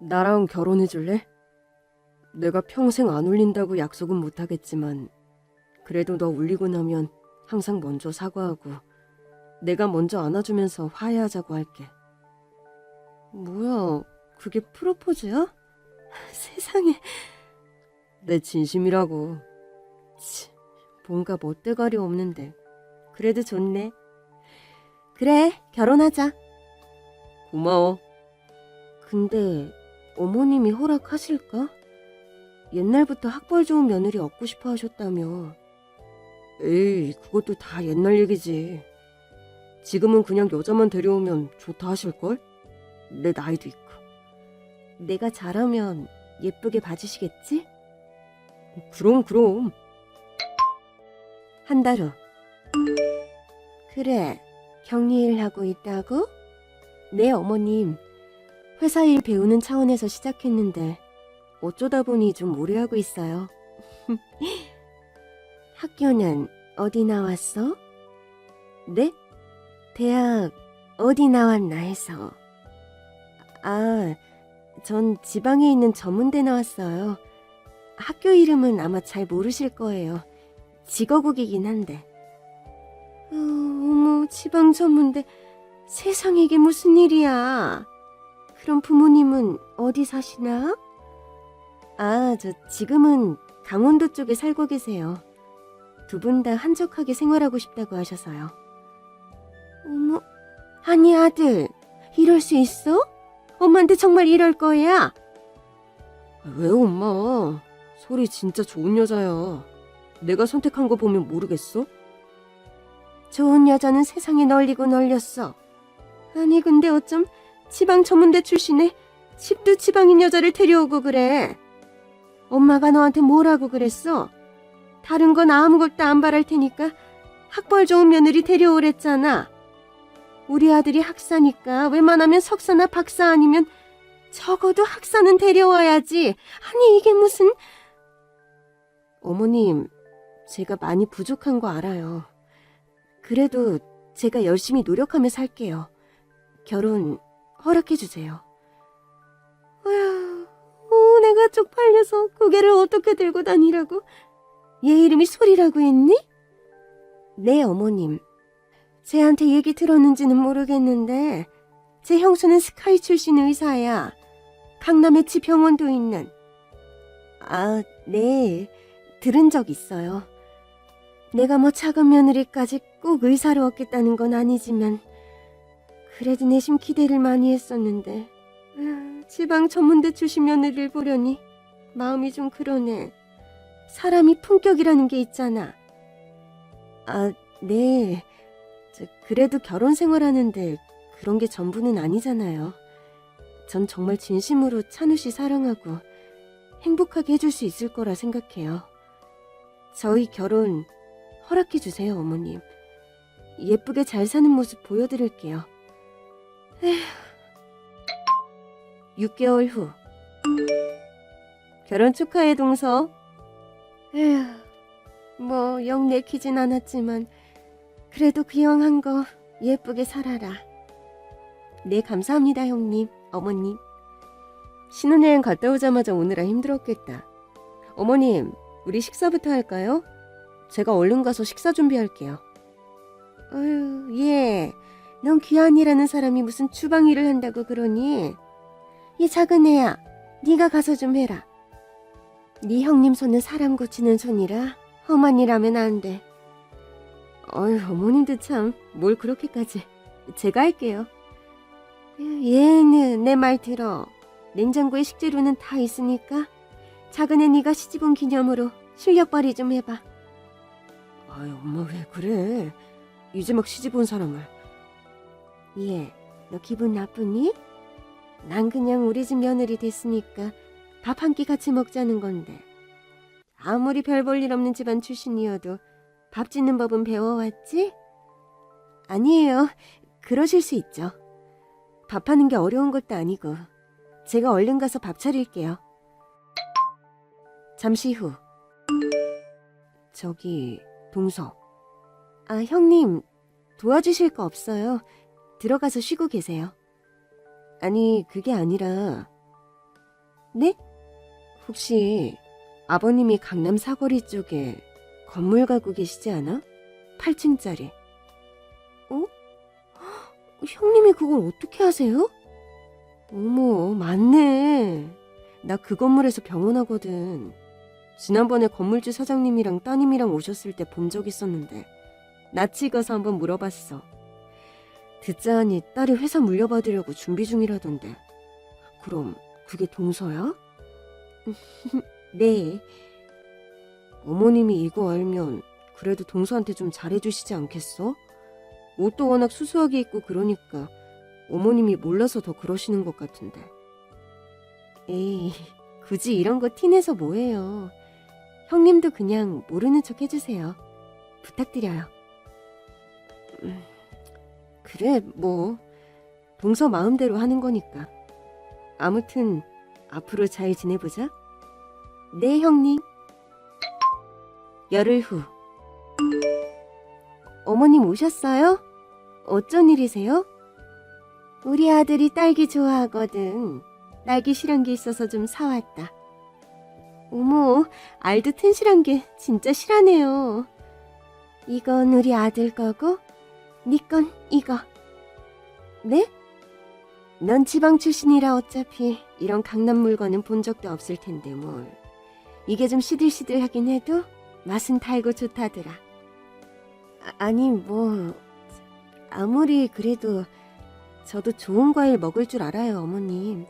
나랑 결혼해 줄래? 내가 평생 안 울린다고 약속은 못 하겠지만 그래도 너 울리고 나면 항상 먼저 사과하고 내가 먼저 안아주면서 화해하자고 할게. 뭐야, 그게 프로포즈야? 세상에. 내 진심이라고. 치, 뭔가 멋대가리 없는데. 그래도 좋네. 그래, 결혼하자. 고마워. 근데 어머님이 허락하실까? 옛날부터 학벌 좋은 며느리 얻고 싶어 하셨다며. 에이, 그것도 다 옛날 얘기지. 지금은 그냥 여자만 데려오면 좋다 하실걸? 내 나이도 있고. 내가 잘하면 예쁘게 봐주시겠지? 그럼, 그럼. 한 달 후. 그래, 격리일 하고 있다고? 네, 어머님. 회사 일 배우는 차원에서 시작했는데 어쩌다 보니 좀 오래 하고 있어요. 학교는 어디 나왔어? 네? 대학 어디 나왔나 해서. 아, 전 지방에 있는 전문대 나왔어요. 학교 이름은 아마 잘 모르실 거예요. 직어국이긴 한데. 어, 어머, 지방 전문대. 세상에 이게 무슨 일이야. 그럼 부모님은 어디 사시나? 아, 저 지금은 강원도 쪽에 살고 계세요. 두 분 다 한적하게 생활하고 싶다고 하셔서요. 어머, 아니 아들, 이럴 수 있어? 엄마한테 정말 이럴 거야? 왜 엄마? 소리 진짜 좋은 여자야. 내가 선택한 거 보면 모르겠어? 좋은 여자는 세상에 널리고 널렸어. 아니 근데 어쩜 지방 전문대 출신에 집도 지방인 여자를 데려오고 그래. 엄마가 너한테 뭐라고 그랬어? 다른 건 아무것도 안 바랄 테니까 학벌 좋은 며느리 데려오랬잖아. 우리 아들이 학사니까 웬만하면 석사나 박사 아니면 적어도 학사는 데려와야지. 아니 이게 무슨... 어머님, 제가 많이 부족한 거 알아요. 그래도 제가 열심히 노력하며 살게요. 결혼 허락해주세요. 어휴, 어, 내가 쪽팔려서 고개를 어떻게 들고 다니라고? 얘 이름이 소리라고 했니? 네, 어머님. 쟤한테 얘기 들었는지는 모르겠는데 제 형수는 스카이 출신 의사야. 강남에 지 병원도 있는. 아, 네. 들은 적 있어요. 내가 뭐 작은 며느리까지 꼭 의사로 얻겠다는 건 아니지만 그래도 내심 기대를 많이 했었는데 아, 지방 전문대 출신 며느리를 보려니 마음이 좀 그러네. 사람이 품격이라는 게 있잖아. 아, 네. 저, 그래도 결혼 생활하는데 그런 게 전부는 아니잖아요. 전 정말 진심으로 찬우 씨 사랑하고 행복하게 해줄 수 있을 거라 생각해요. 저희 결혼 허락해 주세요, 어머님. 예쁘게 잘 사는 모습 보여드릴게요. 에휴. 6개월 후. 결혼 축하해, 동서. 에휴, 뭐, 영 내키진 않았지만, 그래도 기왕 한거 예쁘게 살아라. 네, 감사합니다, 형님, 어머님. 신혼여행 갔다 오자마자 오느라 힘들었겠다. 어머님, 우리 식사부터 할까요? 제가 얼른 가서 식사 준비할게요. 어휴, 예. 넌 귀한이라는 사람이 무슨 주방 일을 한다고 그러니? 이 작은 애야, 네가 가서 좀 해라. 네 형님 손은 사람 고치는 손이라 험한 일 하면 안 돼. 어휴, 어머님도 참 뭘 그렇게까지. 제가 할게요. 얘는 내 말 들어. 냉장고에 식재료는 다 있으니까 작은 애 네가 시집온 기념으로 실력 발휘 좀 해봐. 아유, 엄마 왜 그래? 이제 막 시집 온 사람을. 예, 너 기분 나쁘니? 난 그냥 우리 집 며느리 됐으니까 밥 한 끼 같이 먹자는 건데. 아무리 별 볼 일 없는 집안 출신이어도 밥 짓는 법은 배워왔지? 아니에요. 그러실 수 있죠. 밥하는 게 어려운 것도 아니고. 제가 얼른 가서 밥 차릴게요. 잠시 후. 저기, 동서. 아, 형님, 도와주실 거 없어요. 들어가서 쉬고 계세요. 아니, 그게 아니라, 네? 혹시 아버님이 강남 사거리 쪽에 건물 가고 계시지 않아? 8층짜리. 어? 형님이 그걸 어떻게 하세요? 어머, 맞네. 나 그 건물에서 병원하거든. 지난번에 건물주 사장님이랑 따님이랑 오셨을 때 본 적 있었는데 낯이 가서 한번 물어봤어. 듣자 하니 딸이 회사 물려받으려고 준비 중이라던데. 그럼 그게 동서야? 네. 어머님이 이거 알면 그래도 동서한테 좀 잘해주시지 않겠어? 옷도 워낙 수수하게 입고 그러니까 어머님이 몰라서 더 그러시는 것 같은데. 에이, 굳이 이런 거 티내서 뭐해요. 형님도 그냥 모르는 척 해주세요. 부탁드려요. 음, 그래, 뭐. 동서 마음대로 하는 거니까. 아무튼, 앞으로 잘 지내보자. 네, 형님. 열흘 후. 어머님 오셨어요? 어쩐 일이세요? 우리 아들이 딸기 좋아하거든. 딸기 실한 게 있어서 좀 사왔다. 어머, 알도 튼실한 게 진짜 실하네요. 이건 우리 아들 거고, 네건 이거. 네? 넌 지방 출신이라 어차피 이런 강남 물건은 본 적도 없을 텐데 뭘. 이게 좀 시들시들하긴 해도 맛은 달고 좋다더라. 아, 아니 뭐 아무리 그래도 저도 좋은 과일 먹을 줄 알아요 어머님.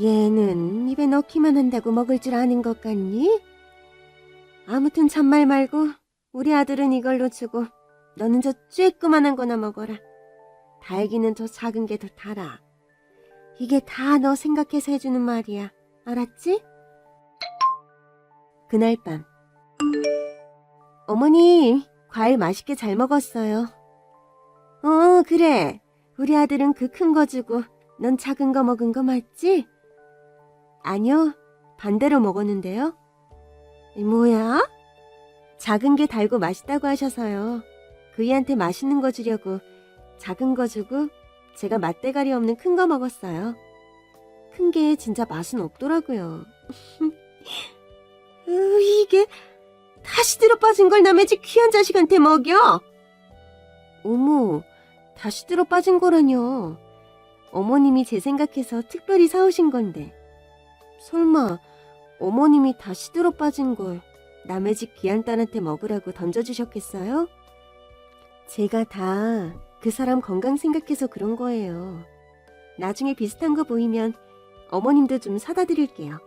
얘는 입에 넣기만 한다고 먹을 줄 아는 것 같니? 아무튼 참말 말고 우리 아들은 이걸로 주고 너는 저 쬐끄만한 거나 먹어라. 달기는 더 작은 게 더 달아. 이게 다 너 생각해서 해주는 말이야. 알았지? 그날 밤. 어머니, 과일 맛있게 잘 먹었어요. 어, 그래. 우리 아들은 그 큰 거 주고 넌 작은 거 먹은 거 맞지? 아니요. 반대로 먹었는데요. 뭐야? 작은 게 달고 맛있다고 하셔서요. 그이한테 맛있는 거 주려고 작은 거 주고 제가 맛대가리 없는 큰 거 먹었어요. 큰 게 진짜 맛은 없더라고요. 으, 이게 다시 들어 빠진 걸 남의 집 귀한 자식한테 먹여? 어머, 다시 들어 빠진 거라뇨. 어머님이 제 생각해서 특별히 사오신 건데. 설마 어머님이 다시 들어 빠진 걸 남의 집 귀한 딸한테 먹으라고 던져주셨겠어요? 제가 다 그 사람 건강 생각해서 그런 거예요. 나중에 비슷한 거 보이면 어머님도 좀 사다 드릴게요.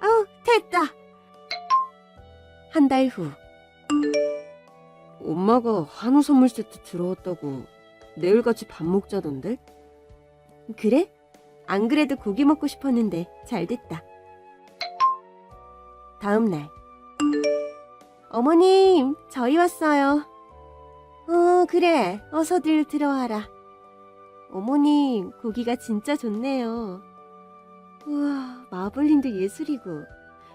아우, 됐다! 한 달 후. 엄마가 한우 선물 세트 들어왔다고 내일 같이 밥 먹자던데? 그래? 안 그래도 고기 먹고 싶었는데 잘 됐다. 다음 날. 어머님, 저희 왔어요. 어, 그래. 어서들 들어와라. 어머님, 고기가 진짜 좋네요. 우와, 마블링도 예술이고.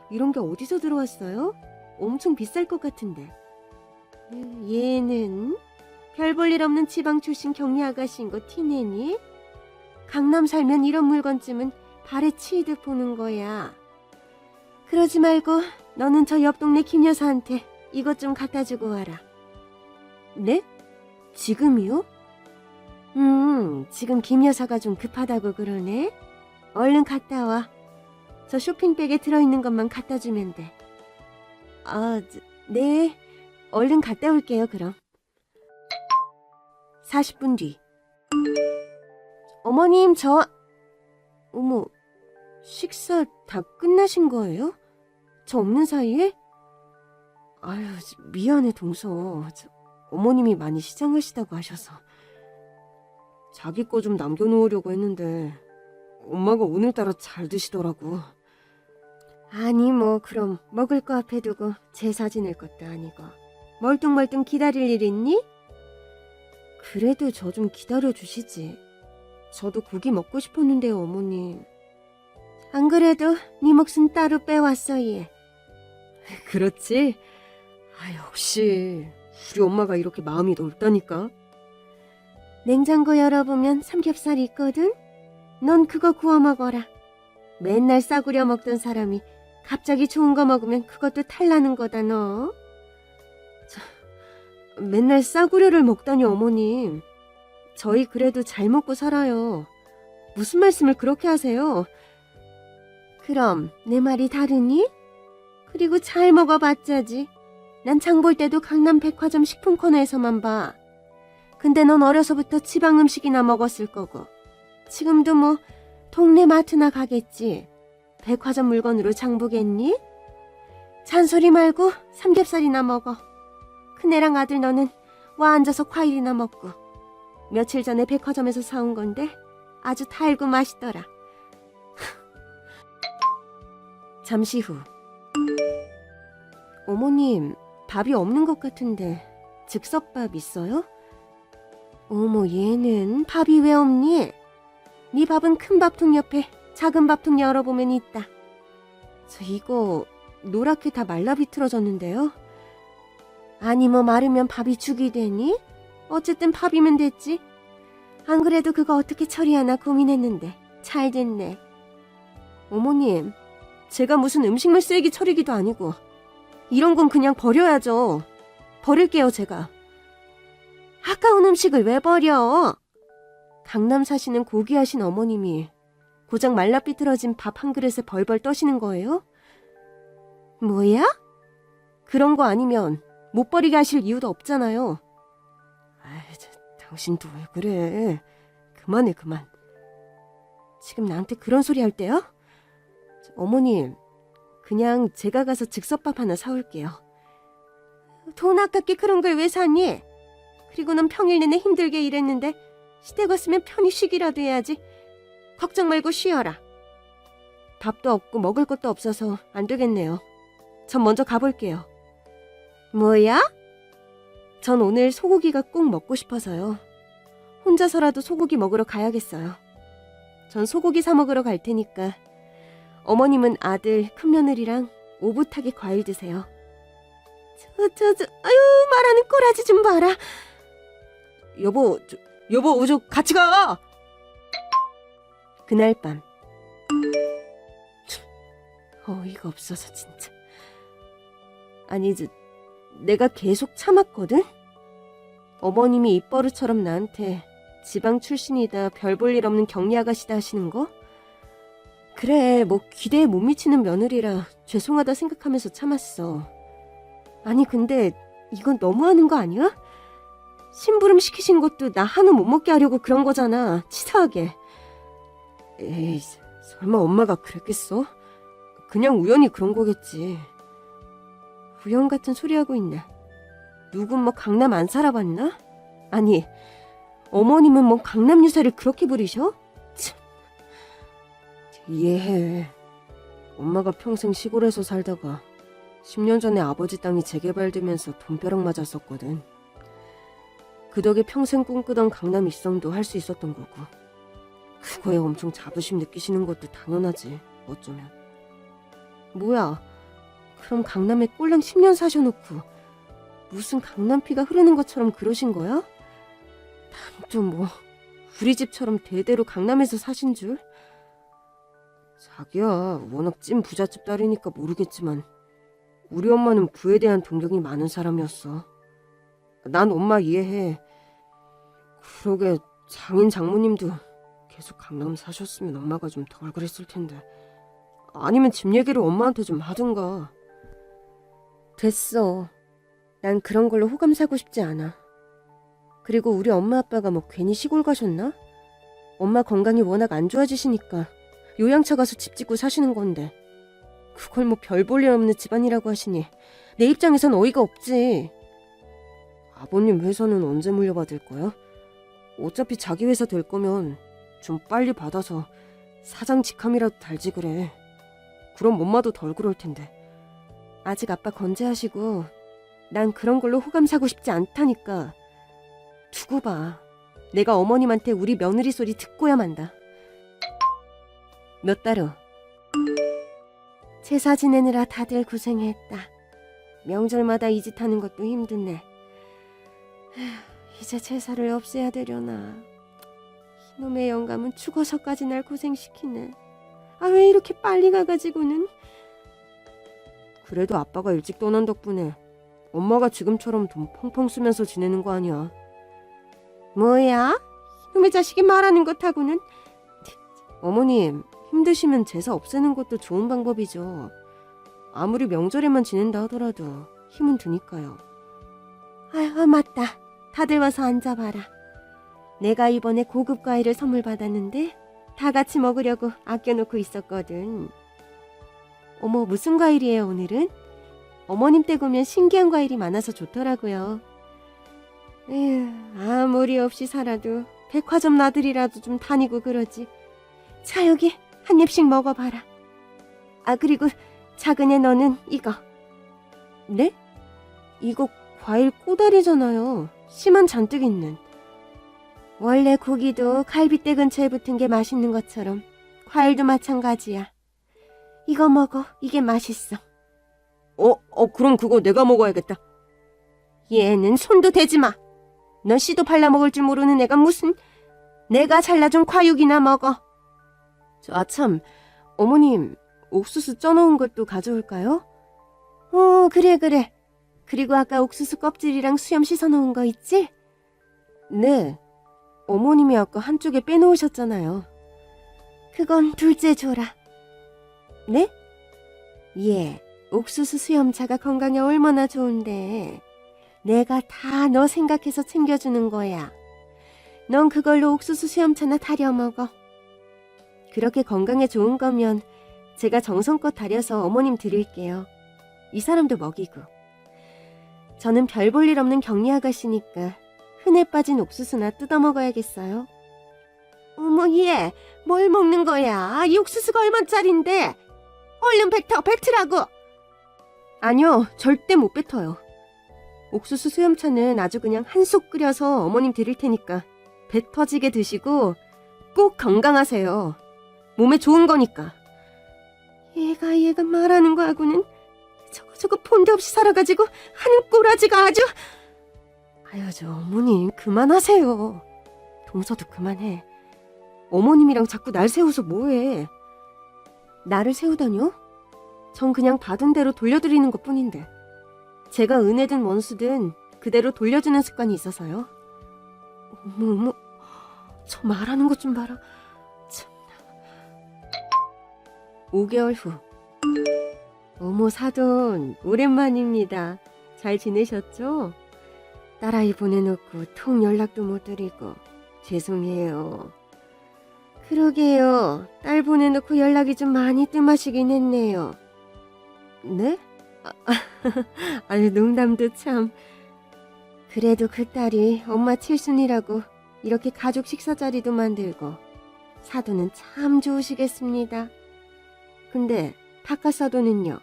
이런 게 어디서 들어왔어요? 엄청 비쌀 것 같은데. 음, 얘는 별 볼 일 없는 지방 출신 격리 아가씨인 거 티내니? 강남 살면 이런 물건쯤은 발에 치이듯 보는 거야. 그러지 말고 너는 저 옆 동네 김 여사한테 이것 좀 갖다 주고 와라. 네? 지금이요? 음, 지금 김 여사가 좀 급하다고 그러네. 얼른 갔다 와. 저 쇼핑백에 들어있는 것만 갖다 주면 돼. 아, 저, 네. 얼른 갔다 올게요, 그럼. 40분 뒤. 어머님, 저, 어머, 식사 다 끝나신 거예요? 저 없는 사이에? 아유, 미안해, 동서. 저, 어머님이 많이 시장하시다고 하셔서. 자기 거 좀 남겨놓으려고 했는데, 엄마가 오늘따라 잘 드시더라고. 아니, 뭐, 그럼 먹을 거 앞에 두고 제사 지낼 것도 아니고. 멀뚱멀뚱 기다릴 일 있니? 그래도 저 좀 기다려 주시지. 저도 고기 먹고 싶었는데요, 어머님. 안 그래도 네 몫은 따로 빼왔어, 얘. 그렇지? 아, 역시 우리 엄마가 이렇게 마음이 넓다니까. 냉장고 열어보면 삼겹살 있거든? 넌 그거 구워 먹어라. 맨날 싸구려 먹던 사람이 갑자기 좋은 거 먹으면 그것도 탈나는 거다 너. 저, 맨날 싸구려를 먹다니 어머님. 저희 그래도 잘 먹고 살아요. 무슨 말씀을 그렇게 하세요? 그럼 내 말이 다르니? 그리고 잘 먹어봤자지. 난장볼 때도 강남 백화점 식품 코너에서만 봐. 근데 넌 어려서부터 지방 음식이나 먹었을 거고. 지금도 뭐 동네 마트나 가겠지. 백화점 물건으로 장 보겠니? 잔소리 말고 삼겹살이나 먹어. 큰애랑 아들 너는 와 앉아서 과일이나 먹고. 며칠 전에 백화점에서 사온 건데 아주 달고 맛있더라. 잠시 후. 어머님, 밥이 없는 것 같은데 즉석밥 있어요? 어머, 얘는 밥이 왜 없니? 네 밥은 큰 밥통 옆에 작은 밥통 열어보면 있다. 저 이거 노랗게 다 말라 비틀어졌는데요? 아니 뭐 마르면 밥이 죽이 되니? 어쨌든 밥이면 됐지. 안 그래도 그거 어떻게 처리하나 고민했는데 잘 됐네. 어머님, 제가 무슨 음식물 쓰레기 처리기도 아니고 이런 건 그냥 버려야죠. 버릴게요, 제가. 아까운 음식을 왜 버려? 강남 사시는 고귀하신 어머님이 고작 말라 삐뚤어진 밥 한 그릇에 벌벌 떠시는 거예요? 뭐야? 그런 거 아니면 못 버리게 하실 이유도 없잖아요. 아이, 저, 당신도 왜 그래? 그만해, 그만. 지금 나한테 그런 소리 할 때요? 저, 어머님, 그냥 제가 가서 즉석밥 하나 사올게요. 돈 아깝게 그런 걸 왜 사니? 그리고 넌 평일 내내 힘들게 일했는데 시댁 왔으면 편히 쉬기라도 해야지. 걱정 말고 쉬어라. 밥도 없고 먹을 것도 없어서 안 되겠네요. 전 먼저 가볼게요. 뭐야? 전 오늘 소고기가 꼭 먹고 싶어서요. 혼자서라도 소고기 먹으러 가야겠어요. 전 소고기 사 먹으러 갈 테니까 어머님은 아들 큰며느리랑 오붓하게 과일 드세요. 저, 저, 저, 아유, 말하는 꼬라지 좀 봐라. 여보, 저, 여보, 저 같이 가! 그날 밤. 참, 어이가 없어서 진짜. 아니, 저, 내가 계속 참았거든? 어머님이 입버릇처럼 나한테 지방 출신이다, 별 볼 일 없는 격리 아가씨다 하시는 거? 그래, 뭐 기대에 못 미치는 며느리라 죄송하다 생각하면서 참았어. 아니, 근데 이건 너무하는 거 아니야? 심부름 시키신 것도 나 한우 못 먹게 하려고 그런 거잖아. 치사하게. 에이, 설마 엄마가 그랬겠어? 그냥 우연히 그런 거겠지. 우연 같은 소리 하고 있네. 누군 뭐 강남 안 살아봤나? 아니, 어머님은 뭐 강남 유세를 그렇게 부리셔? 참. 이해해. 엄마가 평생 시골에서 살다가 10년 전에 아버지 땅이 재개발되면서 돈벼락 맞았었거든. 그 덕에 평생 꿈꾸던 강남 입성도 할 수 있었던 거고. 그거에 엄청 자부심 느끼시는 것도 당연하지, 어쩌면. 뭐야, 그럼 강남에 꼴랑 10년 사셔놓고 무슨 강남피가 흐르는 것처럼 그러신 거야? 난또 뭐, 우리 집처럼 대대로 강남에서 사신 줄? 자기야, 워낙 찐 부잣집 딸이니까 모르겠지만 우리 엄마는 부에 대한 동경이 많은 사람이었어. 난 엄마 이해해. 그러게 장인 장모님도 계속 강남 사셨으면 엄마가 좀 덜 그랬을 텐데. 아니면 집 얘기를 엄마한테 좀 하든가. 됐어. 난 그런 걸로 호감 사고 싶지 않아. 그리고 우리 엄마 아빠가 뭐 괜히 시골 가셨나? 엄마 건강이 워낙 안 좋아지시니까 요양차 가서 집 짓고 사시는 건데. 그걸 뭐 별 볼 일 없는 집안이라고 하시니 내 입장에선 어이가 없지. 아버님 회사는 언제 물려받을 거야? 어차피 자기 회사 될 거면 좀 빨리 받아서 사장 직함이라도 달지 그래. 그럼 엄마도 덜 그럴 텐데. 아직 아빠 건재하시고 난 그런 걸로 호감 사고 싶지 않다니까. 두고 봐. 내가 어머님한테 우리 며느리 소리 듣고야 만다. 몇달 후. 제사 지내느라 다들 고생했다. 명절마다 이 짓 하는 것도 힘드네. 이제 제사를 없애야 되려나. 이놈의 영감은 죽어서까지 날 고생시키네. 아, 왜 이렇게 빨리 가가지고는. 그래도 아빠가 일찍 떠난 덕분에 엄마가 지금처럼 돈 펑펑 쓰면서 지내는 거 아니야. 뭐야? 놈의 자식이 말하는 것하고는. 어머님, 힘드시면 제사 없애는 것도 좋은 방법이죠. 아무리 명절에만 지낸다 하더라도 힘은 드니까요. 아유, 맞다. 다들 와서 앉아봐라. 내가 이번에 고급 과일을 선물 받았는데 다 같이 먹으려고 아껴놓고 있었거든. 어머, 무슨 과일이에요, 오늘은? 어머님 댁 오면 신기한 과일이 많아서 좋더라고요. 에휴, 아무리 없이 살아도 백화점 나들이라도 좀 다니고 그러지. 자, 여기 한 입씩 먹어봐라. 아, 그리고 작은 애 너는 이거. 네? 이거 과일 꼬다리잖아요. 씨만 잔뜩 있는. 원래 고기도 갈비뼈 근처에 붙은 게 맛있는 것처럼 과일도 마찬가지야. 이거 먹어. 이게 맛있어. 어, 어, 그럼 그거 내가 먹어야겠다. 얘는 손도 대지 마. 넌 씨도 발라 먹을 줄 모르는 애가 무슨 내가 잘라준 과육이나 먹어. 저, 아참, 어머님, 옥수수 쪄놓은 것도 가져올까요? 어, 그래, 그래. 그리고 아까 옥수수 껍질이랑 수염 씻어놓은 거 있지? 네. 어머님이 아까 한쪽에 빼놓으셨잖아요. 그건 둘째 줘라. 네? 예, 옥수수 수염차가 건강에 얼마나 좋은데. 내가 다 너 생각해서 챙겨주는 거야. 넌 그걸로 옥수수 수염차나 타려 먹어. 그렇게 건강에 좋은 거면 제가 정성껏 다려서 어머님 드릴게요. 이 사람도 먹이고. 저는 별 볼 일 없는 격리 아가씨니까 흔해 빠진 옥수수나 뜯어 먹어야겠어요. 어머 얘, 뭘 먹는 거야? 이 옥수수가 얼마짜린데? 얼른 뱉어, 뱉으라고! 아니요, 절대 못 뱉어요. 옥수수 수염차는 아주 그냥 한속 끓여서 어머님 드릴 테니까 배 터지게 드시고 꼭 건강하세요. 몸에 좋은 거니까. 얘가 얘가 말하는 거하고는 저거 저거 폰데 없이 살아가지고 하는 꼬라지가 아주 아유 저 어머님 그만하세요. 동서도 그만해. 어머님이랑 자꾸 날 세워서 뭐해. 나를 세우다뇨? 전 그냥 받은 대로 돌려드리는 것 뿐인데. 제가 은혜든 원수든 그대로 돌려주는 습관이 있어서요. 어머, 어머, 저 말하는 것 좀 봐라. 5개월 후. 어머, 사돈, 오랜만입니다. 잘 지내셨죠? 딸아이 보내놓고 통 연락도 못 드리고 죄송해요. 그러게요. 딸 보내놓고 연락이 좀 많이 뜸하시긴 했네요. 네? 아유, 농담도 참. 그래도 그 딸이 엄마 칠순이라고 이렇게 가족 식사 자리도 만들고 사도는 참 좋으시겠습니다. 근데 타카 사도는요?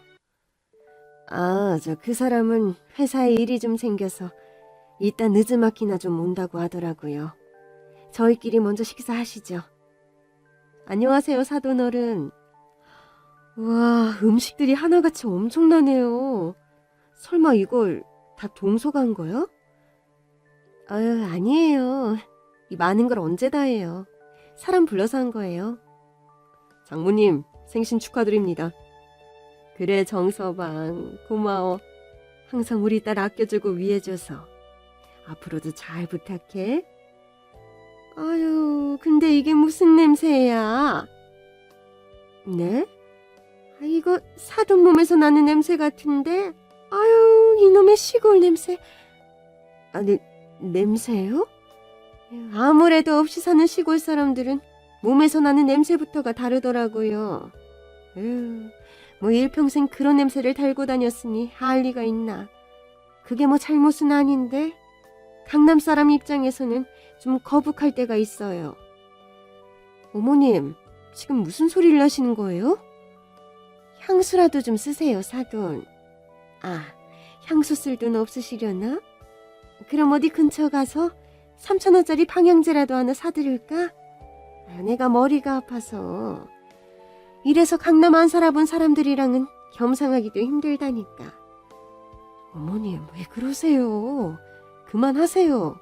아, 저 그 사람은 회사에 일이 좀 생겨서 이따 늦은마키나 좀 온다고 하더라고요. 저희끼리 먼저 식사하시죠. 안녕하세요, 사돈어른. 와, 음식들이 하나같이 엄청나네요. 설마 이걸 다 동서가 한 거야? 아유, 아니에요. 이 많은 걸 언제 다 해요. 사람 불러서 한 거예요. 장모님, 생신 축하드립니다. 그래, 정서방. 고마워. 항상 우리 딸 아껴주고 위해줘서. 앞으로도 잘 부탁해. 아유, 근데 이게 무슨 냄새야? 네? 아, 이거 사돈 몸에서 나는 냄새 같은데? 아유, 이놈의 시골 냄새. 아, 네, 냄새요? 아무래도 없이 사는 시골 사람들은 몸에서 나는 냄새부터가 다르더라고요. 에휴, 뭐 일평생 그런 냄새를 달고 다녔으니 할 리가 있나. 그게 뭐 잘못은 아닌데 강남 사람 입장에서는 좀 거북할 때가 있어요. 어머님, 지금 무슨 소리를 하시는 거예요? 향수라도 좀 쓰세요, 사돈. 아, 향수 쓸 돈 없으시려나? 그럼 어디 근처 가서 3천원짜리 방향제라도 하나 사드릴까? 아, 내가 머리가 아파서. 이래서 강남 안 살아본 사람들이랑은 겸상하기도 힘들다니까. 어머님, 왜 그러세요? 그만하세요.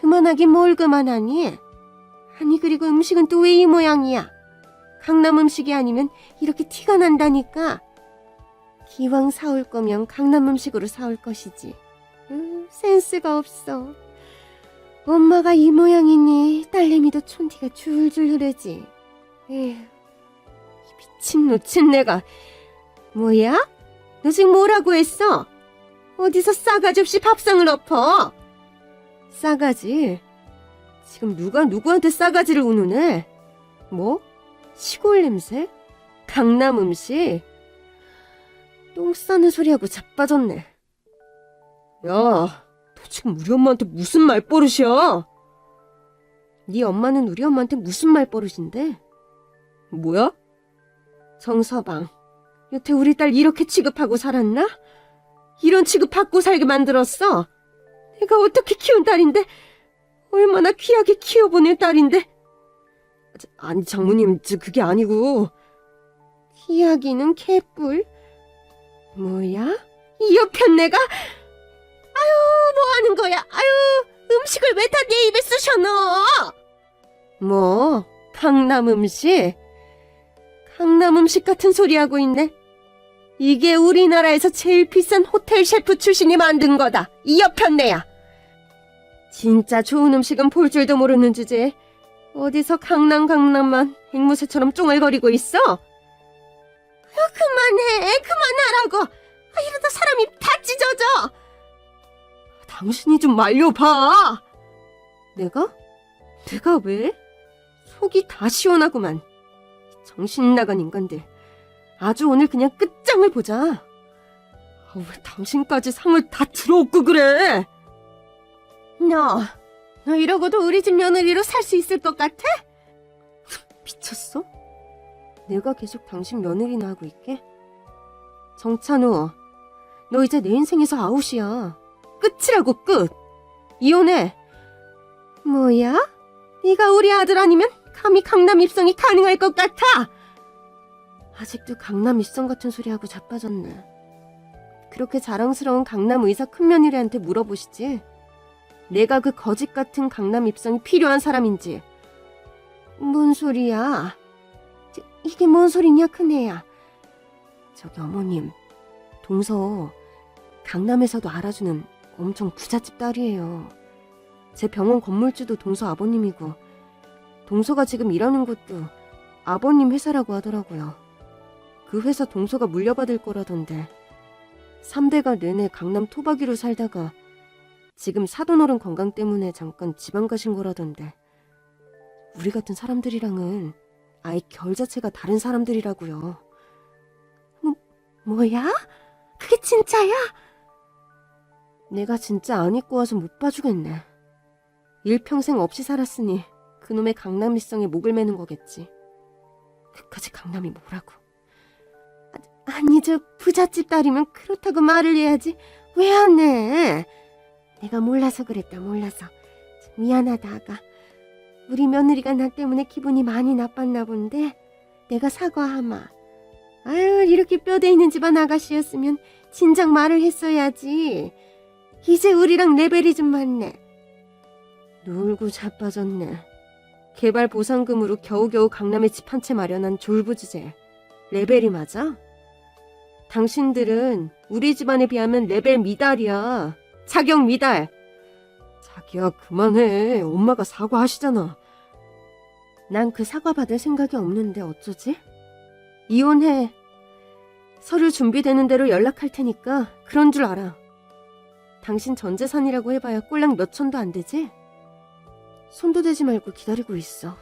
그만하긴 뭘 그만하니? 아니, 그리고 음식은 또 왜 이 모양이야? 강남 음식이 아니면 이렇게 티가 난다니까. 기왕 사올 거면 강남 음식으로 사올 것이지. 음, 센스가 없어. 엄마가 이 모양이니 딸내미도 촌티가 줄줄 흐르지. 에휴, 이 미친 놓친 내가. 뭐야? 너 지금 뭐라고 했어? 어디서 싸가지 없이 밥상을 엎어? 싸가지? 지금 누가 누구한테 싸가지를 우는애? 뭐? 시골 냄새? 강남 음식? 똥 싸는 소리하고 자빠졌네. 야, 너 지금 우리 엄마한테 무슨 말버릇이야? 네 엄마는 우리 엄마한테 무슨 말버릇인데? 뭐야? 정서방, 여태 우리 딸 이렇게 취급하고 살았나? 이런 취급 받고 살게 만들었어? 내가 어떻게 키운 딸인데? 얼마나 귀하게 키워보낸 딸인데? 저, 아니, 장모님, 저 그게 아니고. 귀하기는 개뿔? 뭐야? 이 옆엔 내가? 아유, 뭐 하는 거야? 아유, 음식을 왜 다 내 입에 쑤셔 넣어? 뭐, 강남 음식? 강남 음식 같은 소리 하고 있네. 이게 우리나라에서 제일 비싼 호텔 셰프 출신이 만든 거다. 이 옆편네야. 진짜 좋은 음식은 볼 줄도 모르는 주제에 어디서 강남 강남만 앵무새처럼 쫑알거리고 있어? 아유, 그만해. 그만하라고. 아, 이러다 사람이 다 찢어져. 당신이 좀 말려봐. 내가? 내가 왜? 속이 다 시원하구만. 정신 나간 인간들. 아주 오늘 그냥 끝장을 보자. 아, 왜 당신까지 상을 다 들어엎고 그래? 너, 너 이러고도 우리 집 며느리로 살 수 있을 것 같아? 미쳤어? 내가 계속 당신 며느리나 하고 있게? 정찬우, 너 이제 내 인생에서 아웃이야. 끝이라고 끝. 이혼해. 뭐야? 네가 우리 아들 아니면 감히 강남 입성이 가능할 것 같아? 아직도 강남 입성 같은 소리 하고 자빠졌네. 그렇게 자랑스러운 강남 의사 큰며느리한테 물어보시지. 내가 그 거짓 같은 강남 입성이 필요한 사람인지. 뭔 소리야? 저, 이게 뭔 소리냐, 큰애야. 저기 어머님, 동서 강남에서도 알아주는 엄청 부잣집 딸이에요. 제 병원 건물주도 동서 아버님이고, 동서가 지금 일하는 곳도 아버님 회사라고 하더라고요. 그 회사 동서가 물려받을 거라던데, 3대가 내내 강남 토박이로 살다가 지금 사돈어른 건강 때문에 잠깐 지방 가신 거라던데, 우리 같은 사람들이랑은 아예 결 자체가 다른 사람들이라고요. 뭐, 뭐야? 그게 진짜야? 내가 진짜 안 입고 와서 못 봐주겠네. 일평생 없이 살았으니 그놈의 강남 일성에 목을 매는 거겠지. 그까지 강남이 뭐라고. 아, 아니 저 부잣집 딸이면 그렇다고 말을 해야지. 왜 안 해? 내가 몰라서 그랬다 몰라서. 미안하다 아가. 우리 며느리가 나 때문에 기분이 많이 나빴나 본데 내가 사과하마. 아유 이렇게 뼈대 있는 집안 아가씨였으면 진작 말을 했어야지. 이제 우리랑 레벨이 좀 맞네. 놀고 자빠졌네. 개발 보상금으로 겨우겨우 강남에 집 한 채 마련한 졸부주제. 레벨이 맞아? 당신들은 우리 집안에 비하면 레벨 미달이야. 자격 미달. 자기야 그만해. 엄마가 사과하시잖아. 난 그 사과 받을 생각이 없는데 어쩌지? 이혼해. 서류 준비되는 대로 연락할 테니까 그런 줄 알아. 당신 전 재산이라고 해봐야 꼴랑 몇 천도 안 되지? 손도 대지 말고 기다리고 있어.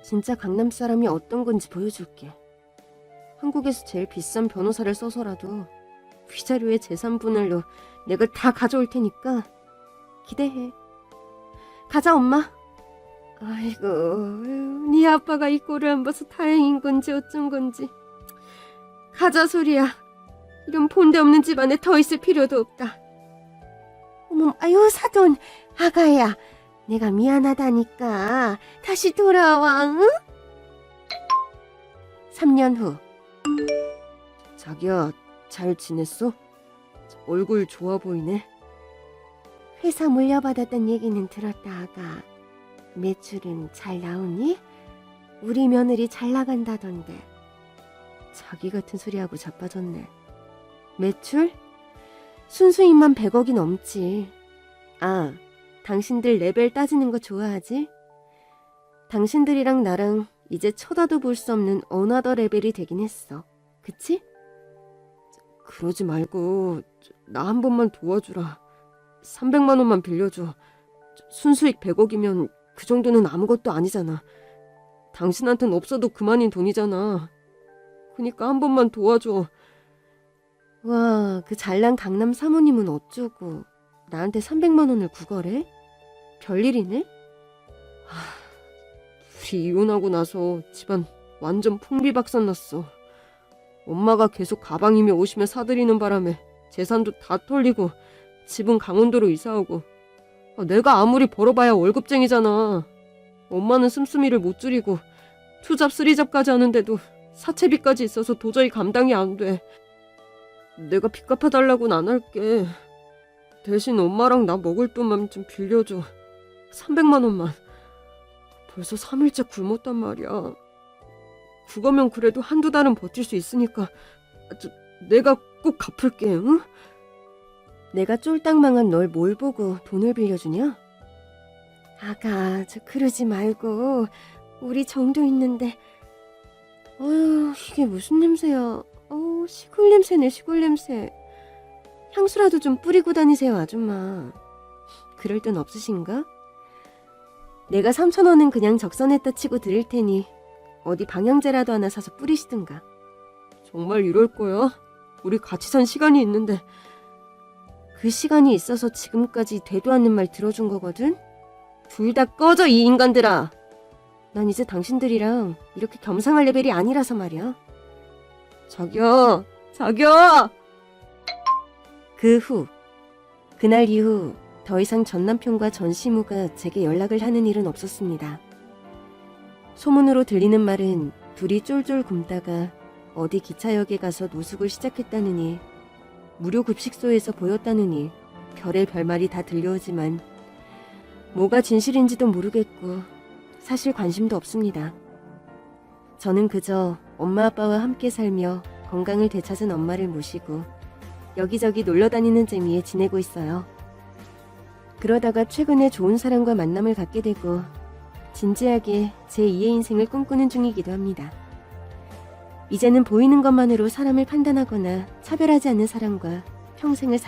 진짜 강남 사람이 어떤 건지 보여줄게. 한국에서 제일 비싼 변호사를 써서라도 위자료의 재산 분할로 내가 다 가져올 테니까 기대해. 가자 엄마. 아이고, 네 아빠가 이 꼴을 안 봐서 다행인 건지 어쩐 건지. 가자 소리야. 이런 본데 없는 집안에 더 있을 필요도 없다. 어머, 아유 사돈, 아가야. 내가 미안하다니까. 다시 돌아와, 응? 3년 후. 자기야, 잘 지냈어? 얼굴 좋아 보이네. 회사 물려받았던 얘기는 들었다, 아가. 매출은 잘 나오니? 우리 며느리 잘 나간다던데. 자기 같은 소리하고 자빠졌네. 매출? 순수익만 100억이 넘지. 아, 당신들 레벨 따지는 거 좋아하지? 당신들이랑 나랑 이제 쳐다도 볼 수 없는 어나더 레벨이 되긴 했어. 그치? 그러지 말고 나 한 번만 도와주라. 300만 원만 빌려줘. 순수익 100억이면 그 정도는 아무것도 아니잖아. 당신한텐 없어도 그만인 돈이잖아. 그니까 한 번만 도와줘. 와, 그 잘난 강남 사모님은 어쩌고 나한테 300만 원을 구걸해? 별일이네? 하, 우리 이혼하고 나서 집안 완전 풍비박산 났어. 엄마가 계속 가방이며 옷이며 사들이는 바람에 재산도 다 털리고 집은 강원도로 이사하고 아, 내가 아무리 벌어봐야 월급쟁이잖아. 엄마는 씀씀이를 못 줄이고 투잡 쓰리잡까지 하는데도 사채비까지 있어서 도저히 감당이 안 돼. 내가 빚 갚아달라고는 안 할게. 대신 엄마랑 나 먹을 돈만 좀 빌려줘. 300만 원만. 벌써 3일째 굶었단 말이야. 그거면 그래도 한두 달은 버틸 수 있으니까 저, 내가 꼭 갚을게, 응? 내가 쫄딱 망한 널 뭘 보고 돈을 빌려주냐? 아가, 저 그러지 말고 우리 정도 있는데 어휴, 이게 무슨 냄새야? 어, 시골 냄새네, 시골 냄새. 향수라도 좀 뿌리고 다니세요, 아줌마. 그럴 땐 없으신가? 내가 3천 원은 그냥 적선했다 치고 드릴 테니 어디 방향제라도 하나 사서 뿌리시든가. 정말 이럴 거야? 우리 같이 산 시간이 있는데 그 시간이 있어서 지금까지 되도 않는 말 들어준 거거든? 둘 다 꺼져 이 인간들아! 난 이제 당신들이랑 이렇게 겸상할 레벨이 아니라서 말이야. 자기야, 자기야! 그 후, 그날 이후 더 이상 전 남편과 전 시무가 제게 연락을 하는 일은 없었습니다. 소문으로 들리는 말은 둘이 쫄쫄 굶다가 어디 기차역에 가서 노숙을 시작했다느니 무료 급식소에서 보였다느니 별의 별말이 다 들려오지만 뭐가 진실인지도 모르겠고 사실 관심도 없습니다. 저는 그저 엄마 아빠와 함께 살며 건강을 되찾은 엄마를 모시고 여기저기 놀러 다니는 재미에 지내고 있어요. 그러다가 최근에 좋은 사람과 만남을 갖게 되고 진지하게 제 2의 인생을 꿈꾸는 중이기도 합니다. 이제는 보이는 것만으로 사람을 판단하거나 차별하지 않는 사람과 평생을 살아